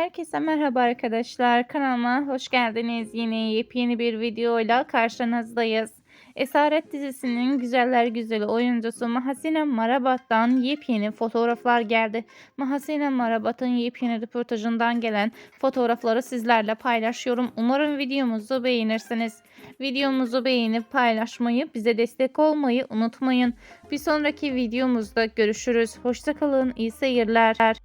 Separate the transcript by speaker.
Speaker 1: Herkese merhaba arkadaşlar. Kanalıma hoş geldiniz. Yine yepyeni bir videoyla karşınızdayız. Esaret dizisinin güzeller güzeli oyuncusu Mahasine Marabat'tan yepyeni fotoğraflar geldi. Mahasine Marabat'ın yepyeni röportajından gelen fotoğrafları sizlerle paylaşıyorum. Umarım videomuzu beğenirsiniz. Videomuzu beğenip paylaşmayı, bize destek olmayı unutmayın. Bir sonraki videomuzda görüşürüz. Hoşçakalın, iyi seyirler.